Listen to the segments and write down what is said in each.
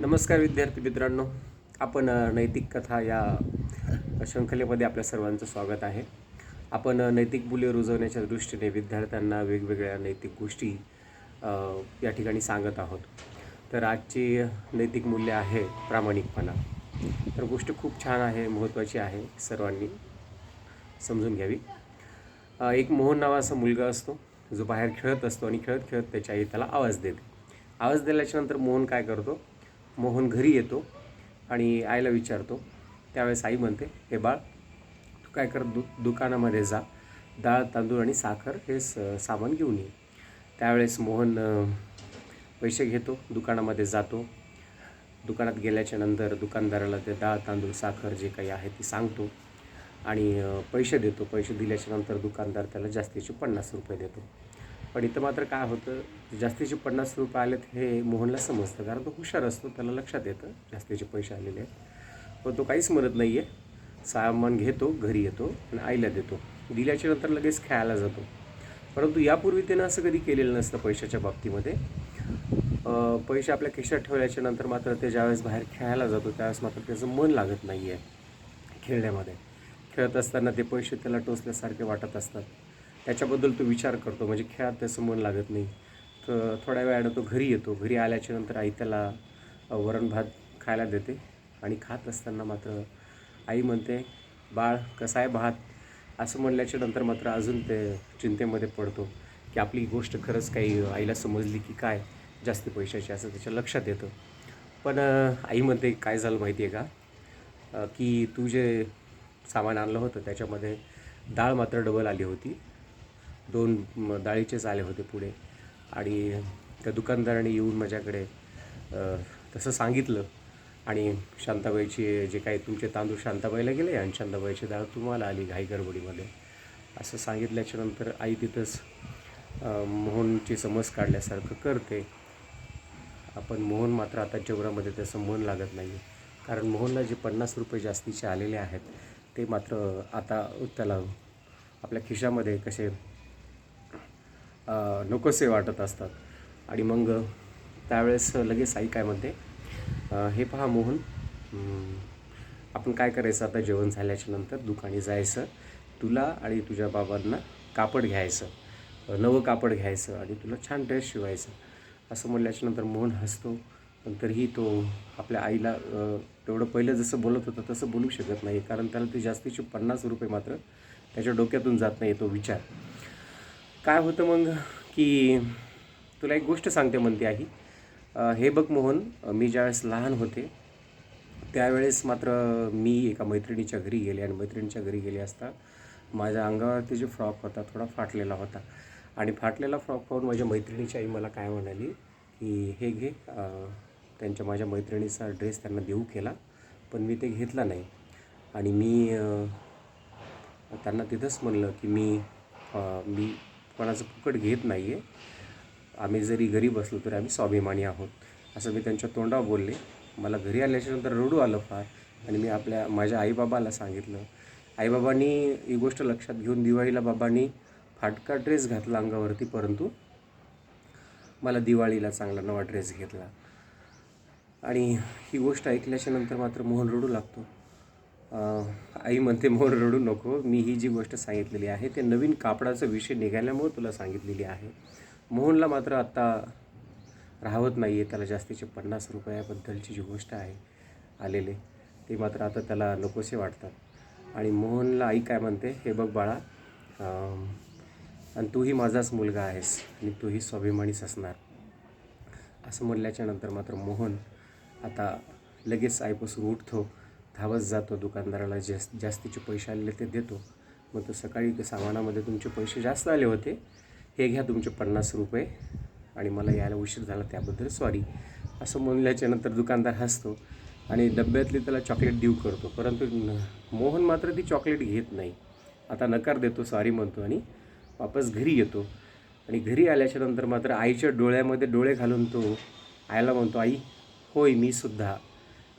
नमस्कार विद्यार्थी मित्रांनो. आपण नैतिक कथा या शृंखलेमध्ये आपल्या सर्वांचं स्वागत आहे. आपण नैतिक मूल्य रुजवण्याच्या दृष्टीने विद्यार्थ्यांना वेगवेगळ्या नैतिक गोष्टी या ठिकाणी सांगत आहोत. तर आजची नैतिक मूल्य आहे प्रामाणिकपणा. तर गोष्ट खूप छान आहे महत्त्वाची आहे सर्वांनी समजून घ्यावी. एक मोहन नावाचा मुलगा असतो जो बाहेर खेळत असतो आणि खेळत खेळत त्याच्या आई त्याला आवाज देते. आवाज दिल्याच्यानंतर मोहन काय करतो मोहन घरी येतो आणि आईला विचारतो. त्यावेळेस आई म्हणते हे बाळ तू काय कर दु दुकानामध्ये जा. डाळ तांदूळ आणि साखर हे स सामान घेऊन ये. त्यावेळेस मोहन पैसे घेतो दुकानामध्ये जातो. दुकानात गेल्याच्यानंतर दुकानदाराला ते डाळ तांदूळ साखर जे काही आहे ती सांगतो आणि पैसे देतो. पैसे दिल्याच्या नंतर दुकानदार त्याला जास्तीचे पन्नास रुपये देतो. पण इथं मात्र काय होतं जास्तीचे पन्नास रुपये आलेत हे मोहनला समजतं. कारण तो हुशार असतो त्याला लक्षात येतं जास्तीचे पैसे आलेले आहेत. पण तो काहीच म्हणत नाही आहे सामान घेतो घरी येतो आणि आईला देतो. दिल्याच्या नंतर लगेच खेळायला जातो. परंतु यापूर्वी त्यानं असं कधी केलेलं नसतं पैशाच्या बाबतीमध्ये. पैसे आपल्या खिशात ठेवल्याच्या नंतर मात्र ते ज्यावेळेस बाहेर खेळायला जातो त्यावेळेस मात्र त्याचं मन लागत नाही आहे खेळण्यामध्ये. खेळत असताना ते पैसे त्याला टोचल्यासारखे वाटत असतात. त्याच्याबद्दल तो विचार करतो. म्हणजे खेळात त्याचं मन लागत नाही. तर थोड्या वेळानं तो घरी येतो. घरी आल्याच्यानंतर आई त्याला वरण भात खायला देते आणि खात असताना मात्र आई म्हणते बाळ कसा आहे भात? असं म्हणल्याच्या नंतर मात्र अजून ते चिंतेमध्ये पडतो की आपली गोष्ट खरंच काही आईला समजली की काय? जास्ती पैशाची असं त्याच्या लक्षात येतं. पण आई म्हणते काय झालं माहिती आहे का की तू जे सामान आणलं होतं त्याच्यामध्ये डाळ मात्र डबल आली होती. दोन म, डाळीचेच आले होते पुढे. आणि त्या दुकानदाराने येऊन माझ्याकडे तसं सांगितलं. आणि शांताबाईचे जे काही तुमचे तांदूळ शांताबाईला गेले आणि शांताबाईची डाळ तुम्हाला आली घाई गडबडीमध्ये. असं सांगितल्याच्या नंतर आई तिथंच मोहनची समज काढल्यासारखं करते. आपण मोहन मात्र आता जेवणामध्ये त्याचं मन लागत नाही कारण मोहनला जे पन्नास रुपये जास्तीचे आलेले आहेत ते मात्र आता त्याला आपल्या खिशामध्ये कसे नकोसे वाटत असतात. आणि मग त्यावेळेस लगेच आई काय म्हणते? हे पहा मोहन आपण काय करायचं आता जेवण झाल्याच्यानंतर? दुकानी जायचं तुला आणि तुझ्या बाबांना कापड घ्यायचं नवं कापड घ्यायचं आणि तुला छान ड्रेस शिवायचं. असं म्हणल्याच्यानंतर मोहन हसतो. पण तरीही तो आपल्या आईला तेवढं पहिलं जसं बोलत होतं तसं बोलू शकत नाही. कारण त्याला ते जास्तीचे पन्नास रुपये मात्र त्याच्या डोक्यातून जात नाही तो विचार. काय होतं मग की तुला एक गोष्ट सांगते म्हणते आई. हे बघ मोहन मी ज्यावेळेस लहान होते त्यावेळेस मात्र मी एका मैत्रिणीच्या घरी गेले आणि मैत्रिणीच्या घरी गेले असता माझ्या अंगावरती जो फ्रॉक होता थोडा फाटलेला होता. आणि फाटलेला फ्रॉक पाहून माझ्या मैत्रिणीची आई मला काय म्हणाली की हे घे त्यांच्या माझ्या मैत्रिणीचा ड्रेस त्यांना देऊ केला पण मी ते घेतला नाही. आणि मी त्यांना तिथंच म्हणलं की मी मी कोणाचं फुकट घेत नाही आहे आम्ही जरी गरीब असलो तरी आम्ही स्वाभिमानी आहोत. असं मी त्यांच्या तोंडावर बोलले. मला घरी आल्याच्यानंतर रडू आलं फार. आणि मी आपल्या माझ्या आईबाबाला सांगितलं. आईबाबांनी ही गोष्ट लक्षात घेऊन दिवाळीला बाबांनी फाटका ड्रेस घातला अंगावरती परंतु मला दिवाळीला चांगला नवा ड्रेस घेतला. आणि ही गोष्ट ऐकल्याच्या नंतर मात्र मोहन रडू लागतो. आई म्हणते मोहन रडू नको. मी ही जी गोष्ट सांगितलेली आहे ते नवीन कापडाचा विषय निघाल्यामुळे तुला सांगितलेली आहे. मोहनला मात्र आत्ता राहवत नाही आहे त्याला जास्तीचे पन्नास रुपयाबद्दलची जी गोष्ट आहे आलेले ते मात्र आता त्याला नकोसे वाटतात. आणि मोहनला आई काय म्हणते हे बघ बाळा आणि तूही माझाच मुलगा आहेस आणि तूही स्वाभिमानीच असणार. असं म्हणल्याच्या नंतर मात्र मोहन आता लगेच आईपासून उठतो. धावत जातो दुकानदाराला जास्त जास्तीचे पैसे आलेले ते देतो. मग तो सकाळी ते सामानामध्ये तुमचे पैसे जास्त आले होते. हे घ्या तुमचे पन्नास रुपये आणि मला यायला उशीर झाला त्याबद्दल सॉरी असं म्हणल्याच्या नंतर दुकानदार हसतो आणि डब्यातली त्याला चॉकलेट देऊ करतो. परंतु न- मोहन मात्र ती चॉकलेट घेत नाही. आता नकार देतो सॉरी म्हणतो आणि वापस घरी येतो. आणि घरी आल्याच्यानंतर मात्र आईच्या डोळ्यामध्ये डोळे घालून तो आईला म्हणतो आई होय मीसुद्धा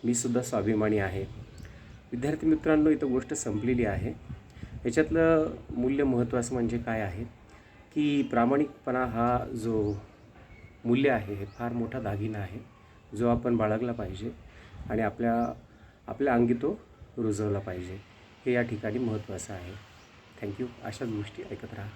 मीसुद्धा स्वाभिमानी आहे. विद्यार्थी मित्रांनो इथं गोष्ट संपलेली आहे. याच्यातलं मूल्य महत्त्वाचं म्हणजे काय आहे? की प्रामाणिकपणा हा जो मूल्य आहे हे फार मोठा दागिना आहे जो आपण बाळगला पाहिजे आणि आपल्या आपल्या अंगी तो रुजवला पाहिजे. हे या ठिकाणी महत्त्वाचं आहे. थँक्यू अशाच गोष्टी ऐकत राहा.